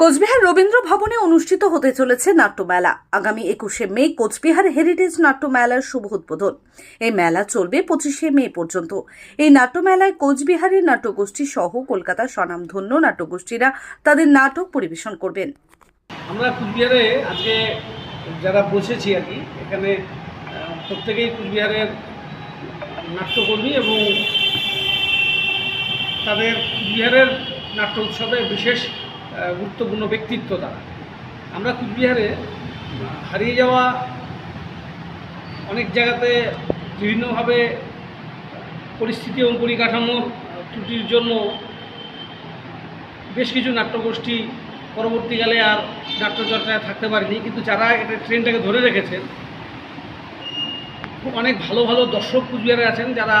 কোচবিহার রবীন্দ্র ভবনে অনুষ্ঠিত হতে চলেছে নাট্যমেলা। আগামী একুশে মে কোচবিহার হেরিটেজ নাট্যমেলার শুভ উদ্বোধন। এই মেলা চলবে পঁচিশে মে পর্যন্ত। এই নাট্যমেলায় কোচবিহারের নাট্যগোষ্ঠী সহ কলকাতার স্বনামধন্য নাট্যগোষ্ঠীরা তাদের নাটক পরিবেশন করবেন। আমরা কুচবিহারে আজকে যারা বসেছি আর কি, এখানে প্রত্যেকেই কুচবিহারের নাট্যকর্মী এবং তাদের কুচবিহারের নাট্য উৎসবে বিশেষ গুরুত্বপূর্ণ ব্যক্তিত্ব তারা। আমরা কুচবিহারে হারিয়ে যাওয়া অনেক জায়গাতে বিভিন্নভাবে পরিস্থিতি এবং পরিকাঠামোর ত্রুটির জন্য বেশ কিছু নাট্যগোষ্ঠী পরবর্তীকালে আর নাট্যচর্চায় থাকতে পারেনি, কিন্তু যারা এটা ট্রেনটাকে ধরে রেখেছেন অনেক ভালো ভালো দর্শক কুচবিহারে আছেন যারা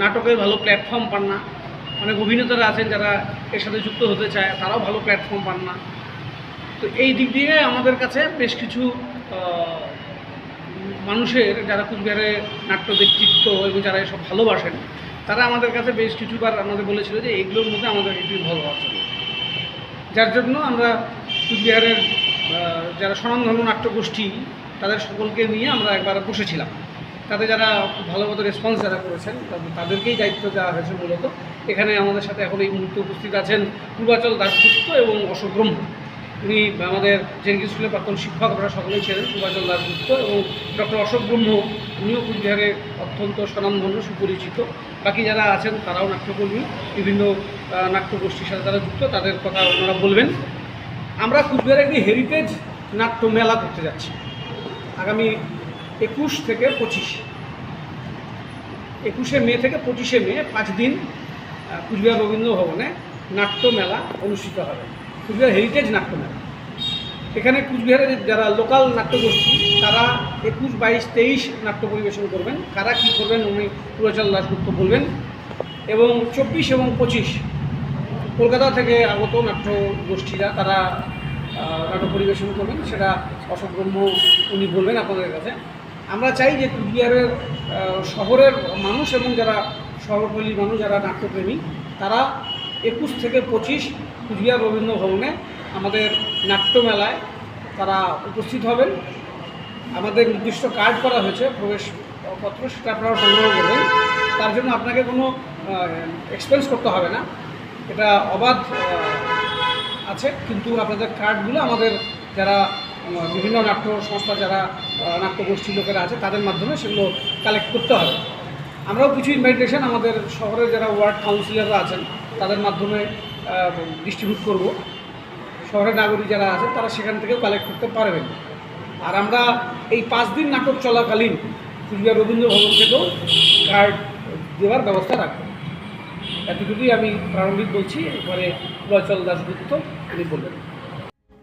নাটকের ভালো প্ল্যাটফর্ম পান না। অনেক অভিনেতারা আছেন যারা এর সাথে যুক্ত হতে চায়, তারাও ভালো প্ল্যাটফর্ম পান না। তো এই দিক দিয়ে আমাদের কাছে বেশ কিছু মানুষের যারা কুচবিহারে নাট্য ব্যক্তিত্ব এবং যারা এসব ভালোবাসেন, তারা আমাদের কাছে বেশ কিছুবার আমাদের বলেছিল যে এগুলোর মধ্যে আমাদের একটু ইনভলভ হওয়ার জন্য যার জন্য আমরা কুচবিহারের যারা স্বনামধন্য নাট্যগোষ্ঠী, তাদের সকলকে নিয়ে আমরা একবার বসেছিলাম। তাতে যারা ভালো মতো রেসপন্স যারা করেছেন তাদেরকেই দায়িত্ব দেওয়া হয়েছে মূলত। এখানে আমাদের সাথে এখন এই মুহূর্তে উপস্থিত আছেন পূর্বাচল দাসগুপ্ত এবং অশোক ব্রহ্ম। উনি আমাদের জেনকি স্কুলের প্রাক্তন শিক্ষক, আপনারা সকলেই ছিলেন পূর্বাচল দাসগুপ্ত এবং ডক্টর অশোক ব্রহ্ম। উনিও কুচবিহারে অত্যন্ত স্বনামধন্য, সুপরিচিত। বাকি যারা আছেন, তারাও নাট্যকর্মী, বিভিন্ন নাট্যগোষ্ঠীর সাথে তারা যুক্ত, তাদের কথা ওনারা বলবেন। আমরা কুচবিহারে একটি হেরিটেজ নাট্য মেলা করতে যাচ্ছি। আগামী একুশ থেকে পঁচিশ। একুশে মে থেকে পঁচিশে মে, পাঁচ দিন কুচবিহার রবীন্দ্র ভবনে নাট্য মেলা অনুষ্ঠিত হবে। কুচবিহার হেরিটেজ নাট্যমেলা এখানে কুচবিহারের যারা লোকাল নাট্যগোষ্ঠী, তারা একুশ, বাইশ, তেইশ নাট্য পরিবেশন করবেন। কারা কী করবেন উনি পুরচল দাসগুপ্ত বলবেন। এবং চব্বিশ এবং পঁচিশ, কলকাতা থেকে আগত নাট্য গোষ্ঠীরা তারা নাটক পরিবেশন করবেন। সেটা অশোক ব্রহ্ম উনি বলবেন আপনাদের কাছে। আমরা চাই যে কুচবিহারের শহরের মানুষ এবং যারা শহরপল্লী মানুষ, যারা নাট্যপ্রেমী, তারা একুশ থেকে পঁচিশ কুচবিহার রবীন্দ্র ভবনে আমাদের নাট্যমেলায় তারা উপস্থিত হবেন। আমাদের নির্দিষ্ট কার্ড করা হয়েছে, প্রবেশপত্র সেটা আপনারা সংগ্রহ করবেন। তার জন্য আপনাকে কোনো এক্সপেন্স করতে হবে না। এটা অবাধ আছে, কিন্তু আপনাদের কার্ডগুলো আমাদের যারা বিভিন্ন নাট্য সংস্থা যারা নাট্যগোষ্ঠী লোকেরা আছে, তাদের মাধ্যমে সেগুলো কালেক্ট করতে হবে। আমরাও কিছু ইনভাইটেশন আমাদের শহরের যারা ওয়ার্ড কাউন্সিলররা আছেন, তাদের মাধ্যমে ডিস্ট্রিবিউট করব। শহরের নাগরিক যারা আছেন, তারা সেখান থেকেও কালেক্ট করতে পারবেন। আর আমরা এই পাঁচ দিন নাটক চলাকালীন কুচবিহার রবীন্দ্র ভবন থেকেও কার্ড দেওয়ার ব্যবস্থা রাখব। এতটুকুই আমি প্রারম্ভিক বলছি এবারে প্রচল দাসগুপ্ত উনি বলবেন।